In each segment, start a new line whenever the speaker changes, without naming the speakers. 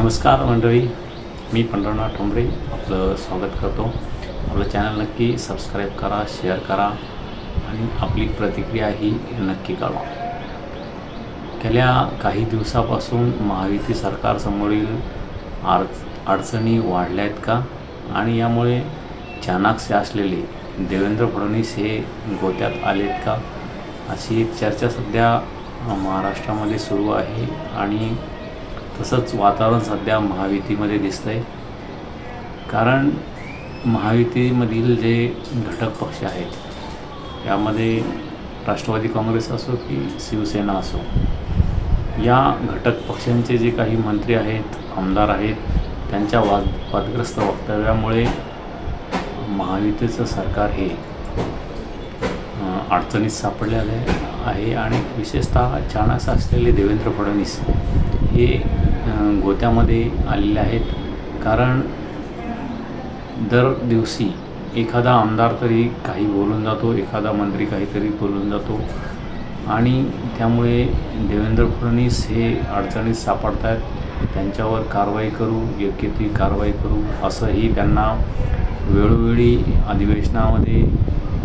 नमस्कार मंडळी मी पंढरनाथ ठोंबरे आपलं स्वागत करतो. आपलं चॅनल नक्की सबस्क्राईब करा शेअर करा आणि आपली प्रतिक्रिया ही नक्की कळवा. गेल्या काही दिवसापासून महायुती सरकारसमोरील आड अडचणी वाढल्या आहेत का? आणि यामुळे चाणाक्ष असलेले देवेंद्र फडणवीस हे गोत्यात आलेत का? अशी एक चर्चा सध्या महाराष्ट्रामध्ये सुरू आहे आणि तसंच वातावरण सध्या महायुतीमध्ये दिसतं आहे कारण महायुतीमधील जे घटक पक्ष आहेत यामध्ये राष्ट्रवादी काँग्रेस असो की शिवसेना असो या घटक पक्षांचे जे काही मंत्री आहेत आमदार आहेत त्यांच्या वाद वादग्रस्त वक्तव्यामुळे महायुतीचं सरकार हे अडचणीत सापडलेलं आहे. आहे आणि विशेषतः चाणस असलेले देवेंद्र फडणवीस हे गोत्यामध्ये आलेले आहेत. कारण दर दिवशी एखादा आमदार तरी काही बोलून जातो एखादा मंत्री काहीतरी बोलून जातो. आणि त्यामुळे देवेंद्र फडणवीस हे अडचणीत सापडत आहेत त्यांच्यावर कारवाई करू योग्य ती कारवाई करू असंही त्यांना वेळोवेळी अधिवेशनामध्ये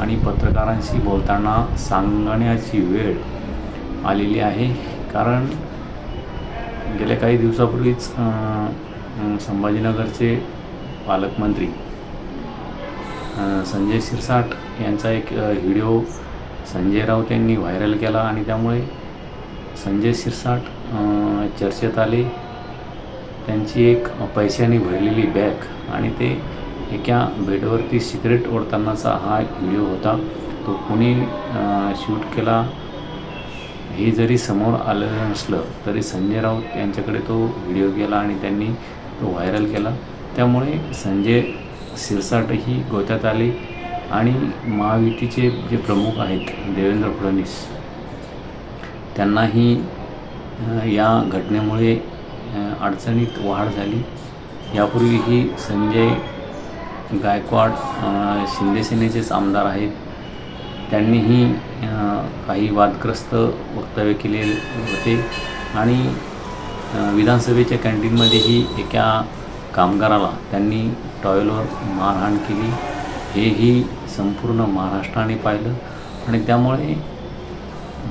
आणि पत्रकारांशी बोलताना सांगण्याची वेळ आलेली आहे. कारण गेल्या काही दिवसापूर्वीच संभाजीनगरचे पालकमंत्री संजय शिरसाट यांचा एक व्हिडिओ संजय राऊत यांनी व्हायरल केला आणि त्यामुळे संजय शिरसाट चर्चेत आले. त्यांची एक पैशाने भरलेली बॅग आणि ते एका बेडवरती सिगरेट ओढतानाचा हा व्हिडिओ होता. तो कोणी शूट केला हे जरी समोर आलेलं नसलं तरी संजय राऊत यांच्याकडे तो व्हिडिओ गेला आणि त्यांनी तो व्हायरल केला. त्यामुळे संजय शिरसाटही गोत्यात आले आणि महायुतीचे जे प्रमुख आहेत देवेंद्र फडणवीस त्यांनाही या घटनेमुळे अडचणीत वाढ झाली. यापूर्वीही संजय गायकवाड शिंदेसेनेचेच आमदार आहेत. त्यांनीही काही वादग्रस्त वक्तव्य केले होते आणि विधानसभेच्या कॅन्टीनमध्येही एका कामगाराला त्यांनी टॉयलवर मारहाण केली. हेही संपूर्ण महाराष्ट्राने पाहिलं आणि त्यामुळे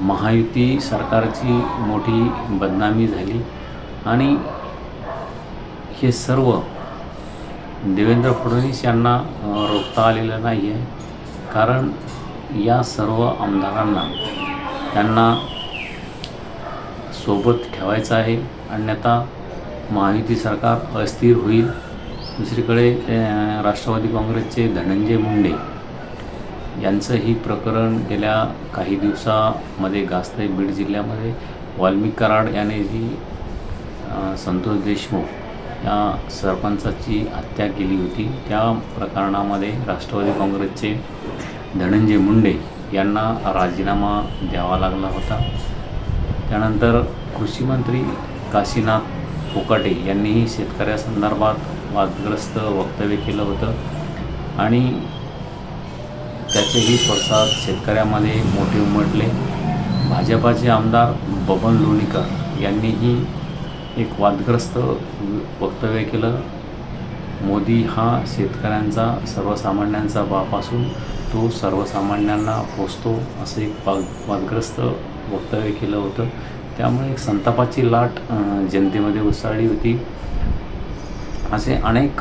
महायुती सरकारची मोठी बदनामी झाली. आणि हे सर्व देवेंद्र फडणवीस यांना रोखता आलेलं नाही आहे कारण या सर्व आमदारांना त्यांना सोबत ठेवायचं आहे. अन्यथा महायुती सरकार अस्थिर होईल. दुसरीकडे राष्ट्रवादी काँग्रेसचे धनंजय मुंडे यांचंही प्रकरण गेल्या काही दिवसामध्ये गाजतं आहे बीड जिल्ह्यामध्ये. वाल्मिक कराड यानेही अ, संतोष देशमुख या सरपंचाची हत्या केली होती. त्या प्रकरणामध्ये राष्ट्रवादी काँग्रेसचे धनंजय मुंडे यांना राजीनामा द्यावा लागला होता. त्यानंतर कृषीमंत्री काशीनाथ फोकाटे यांनीही शेतकऱ्यासंदर्भात वादग्रस्त वक्तव्य केलं होतं आणि त्याचेही पडसाद शेतकऱ्यामध्ये मोठे उमटले. भाजपाचे आमदार बबन लोणीकर यांनीही एक वादग्रस्त वक्तव्य केलं. मोदी हा शेतकऱ्यांचा सर्वसामान्यांचा बाप असून तो सर्वसामान्यांना पोचतो असं एक वाद वादग्रस्त वक्तव्य केलं होतं. त्यामुळे एक संतापाची लाट जनतेमध्ये उसळली होती. असे अनेक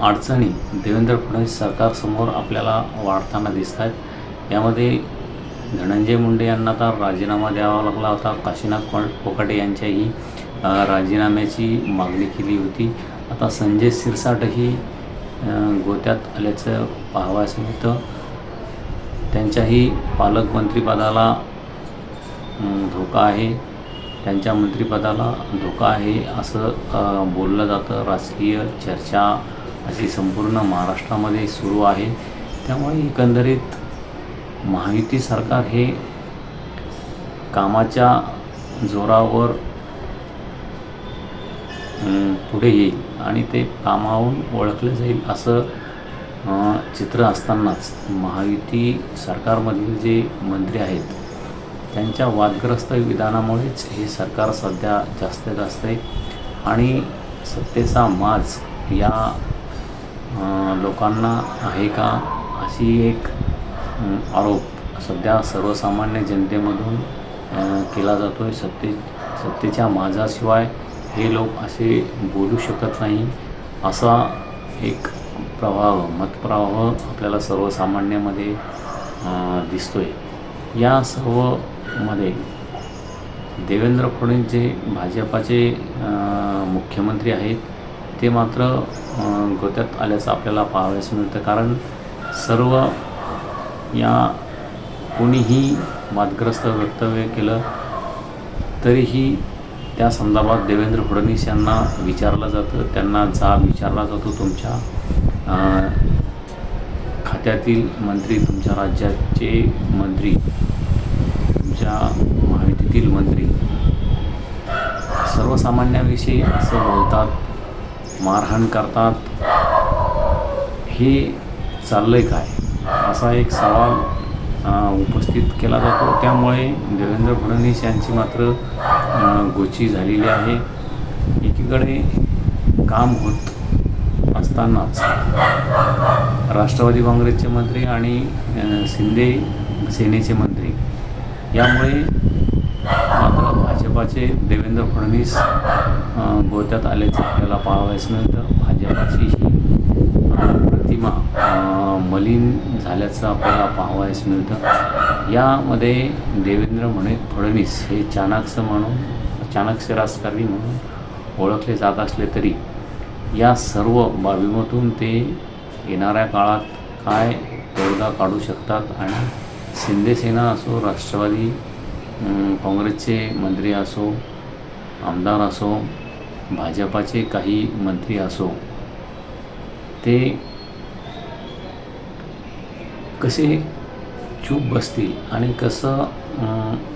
अडचणी देवेंद्र फडणवीस सरकारसमोर आपल्याला वाढताना दिसत आहेत यामध्ये धनंजय मुंडे यांना तर राजीनामा द्यावा लागला होता. काशीनाथ को- कोकाटे यांच्याही राजीनाम्याची मागणी केली होती. आता संजय शिरसाटही गोत्यात आल्याचं पाहावयास मिळतं. त्यांच्याही पालकमंत्रीपदाला धोका आहे. त्यांच्या मंत्रिपदाला धोका आहे असं बोललं जातं. राजकीय चर्चा अशी संपूर्ण महाराष्ट्रामध्ये सुरू आहे. त्यामुळे एकंदरीत महायुती सरकार हे कामाच्या जोरावर पुढे येईल आणि ते कामावून ओळखलं जाईल असं चित्र असतानाच महायुती सरकारमधील जे मंत्री आहेत त्यांच्या वादग्रस्त विधानामुळेच हे सरकार सध्या जास्त जास्त आहे. आणि सत्तेचा माज या लोकांना आहे का अशी एक आरोप सध्या सर्वसामान्य जनतेमधून केला जातो आहे सत्ते सत्तेच्या माझाशिवाय हे लोक असे बोलू शकत नाही असा एक प्रवाह मतप्रवाह आपल्याला सर्वसामान्यामध्ये दिसतो दिसतोय. या सर्वमध्ये देवेंद्र फडणवीस जे भाजपाचे मुख्यमंत्री आहेत ते मात्र गोत्यात आल्याचं आपल्याला पाहावयास मिळतं. कारण सर्व या कोणीही वादग्रस्त वक्तव्य केलं तरीही त्या संदर्भात देवेंद्र फडणवीस यांना विचारलं जातं त्यांना जाब विचारला जातो तुमच्या खात्यातील मंत्री तुमच्या राज्याचे मंत्री तुमच्या महायुतीतील मंत्री सर्वसामान्याविषयी असं बोलतात मारहाण करतात हे चाललं आहे काय? असा एक सवाल उपस्थित केला जातो. त्यामुळे देवेंद्र फडणवीस यांची मात्र गोची झालेली आहे. एकीकडे काम होत असतानाच राष्ट्रवादी काँग्रेसचे मंत्री आणि शिंदे सेनेचे मंत्री. यामुळे मात्र भाजपाचे देवेंद्र फडणवीस गोत्यात आल्याचं आपल्याला पाहावयास मिळतं. भाजपाची ही प्रतिमा मलिन झाल्याचं आपल्याला पाहावयास मिळतं. यामध्ये देवेंद्र म्हणे फडणवीस हे चाणाक्ष म्हणून चाणक्य राजकारणी म्हणून ओळखले जात असले तरी या सर्व बाबीमधून ते येणाऱ्या काळात काय तोडगा काढू शकतात? आणि शिंदेसेना असो राष्ट्रवादी काँग्रेसचे मंत्री असो आमदार असो भाजपाचे काही मंत्री असो ते कसे चूप बसतील आणि कसं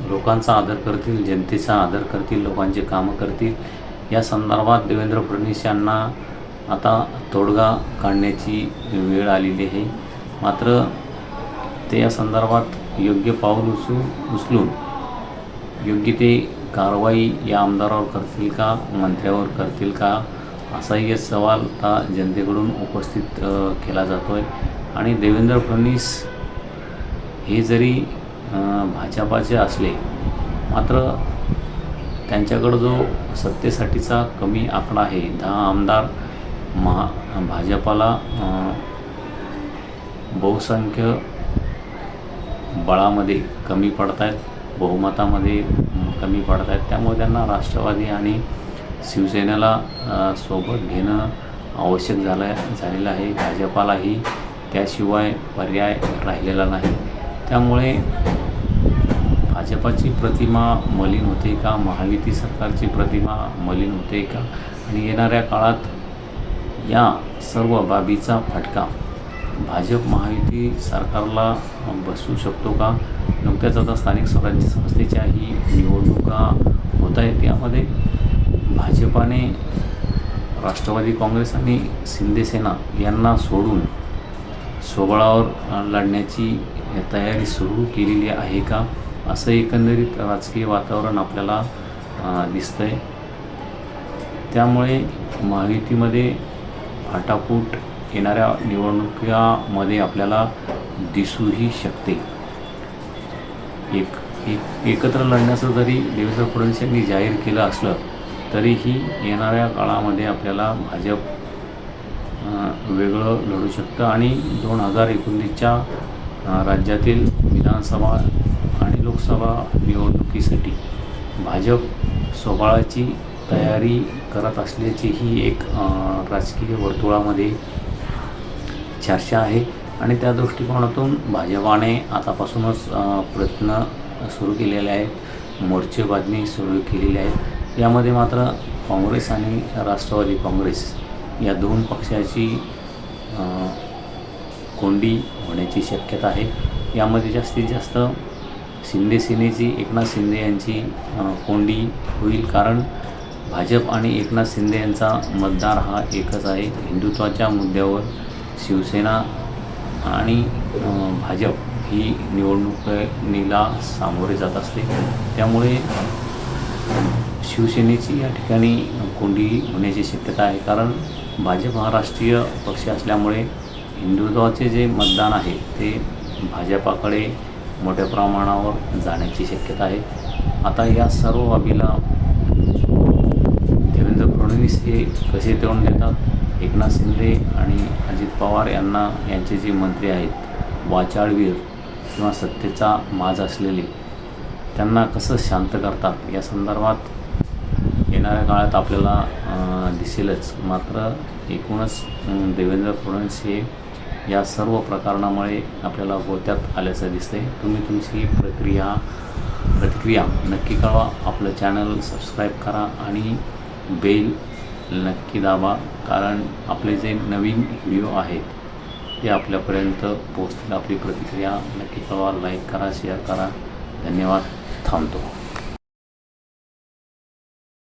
लोकांचा आदर करतील जनतेचा आदर करतील लोकांचे कामं करतील या संदर्भात देवेंद्र फडणवीस यांना आता तोडगा काढण्याची वेळ आलेली आहे. मात्र ते या संदर्भात योग्य पाऊल उचलू उचलून योग्य ते कारवाई या आमदारावर करतील का मंत्र्यावर करतील का असाही एक सवाल आता जनतेकडून उपस्थित केला जातो आहे आणि देवेंद्र फडणवीस हे जरी भाजपाचे असले मात्र त्यांच्याकडं जो सत्तेसाठीचा कमी आकडा आहे दहा आमदार महा भाजपाला बहुसंख्य बळामध्ये कमी पडत आहेत बहुमतामध्ये कमी पडत आहेत त्यामुळे त्यांना राष्ट्रवादी आणि शिवसेनेला सोबत घेणं आवश्यक झालं झालेलं आहे. भाजपालाही त्याशिवाय पर्याय राहिलेला नाही. त्यामुळे भाजपाची प्रतिमा मलिन होते का? महायुती सरकारची प्रतिमा मलिन होते का? आणि येणाऱ्या काळात या सर्व बाबीचा फटका भाजप महायुती सरकारला बसू शकतो का? नुकत्याच आता स्थानिक स्वराज्य संस्थेच्याही निवडणुका होत आहेत. यामध्ये भाजपाने राष्ट्रवादी काँग्रेस आणि शिंदेसेना यांना सोडून स्वबळावर लढण्याची तयारी सुरू केलेली आहे का? असं एकंदरीत राजकीय वातावरण आपल्याला दिसतं आहे त्यामुळे महायुतीमध्ये फाटाफूट येणाऱ्या निवडणुकामध्ये आपल्याला दिसूही शकते. एक एक एकत्र लढण्याचं जरी देवेंद्र फडणवीस यांनी जाहीर केलं असलं तरीही येणाऱ्या काळामध्ये आपल्याला भाजप वेगळं लढू शकतं. आणि दोन हजार एकोणीसच्या राज्यातील विधानसभा लोकसभा निवडणुकीसाठी भाजप स्वबळाची तयारी करत असल्याची ही एक राजकीय वर्तुळामध्ये चर्चा आहे. आणि त्या दृष्टिकोनातून भाजपाने आतापासूनच प्रयत्न सुरू केलेले आहेत. मोर्चे सुरू केलेली आहे यामध्ये मात्र काँग्रेस आणि राष्ट्रवादी काँग्रेस या दोन पक्षाची कोंडी होण्याची शक्यता आहे. यामध्ये जास्तीत जास्त शिंदे सेनेची एकनाथ शिंदे यांची कोंडी होईल कारण भाजप आणि एकनाथ शिंदे यांचा मतदार हा एकच आहे. हिंदुत्वाच्या मुद्द्यावर शिवसेना आणि भाजप ही निवडणुकीला सामोरे जात असते. त्यामुळे शिवसेनेची या ठिकाणी कोंडी होण्याची शक्यता आहे कारण भाजप हा राष्ट्रीय पक्ष असल्यामुळे हिंदुत्वाचे जे मतदान आहे ते भाजपाकडे मोठ्या प्रमाणावर जाण्याची शक्यता आहे. आता या सर्व बाबीला देवेंद्र फडणवीस हे कसे तोंड देतात? एकनाथ शिंदे आणि अजित पवार यांना यांचे जे मंत्री आहेत वाचाळवीर किंवा सत्तेचा माज असलेले त्यांना कसं शांत करतात? या संदर्भात येणाऱ्या काळात आपल्याला दिसेलच. मात्र एकूणच देवेंद्र फडणवीस हे या सर्व प्रकरणामुळे आपल्याला गोत्यात आल्याचं दिसते तुम्ही तुमची प्रक्रिया प्रतिक्रिया नक्की कळवा. आपलं चॅनल सबस्क्राईब करा आणि बेल नक्की दाबा कारण आपले जे नवीन व्हिडिओ आहेत ते आपल्यापर्यंत पोचतील आपली प्रतिक्रिया नक्की कळवा. लाईक करा शेअर करा. धन्यवाद. थांबतो.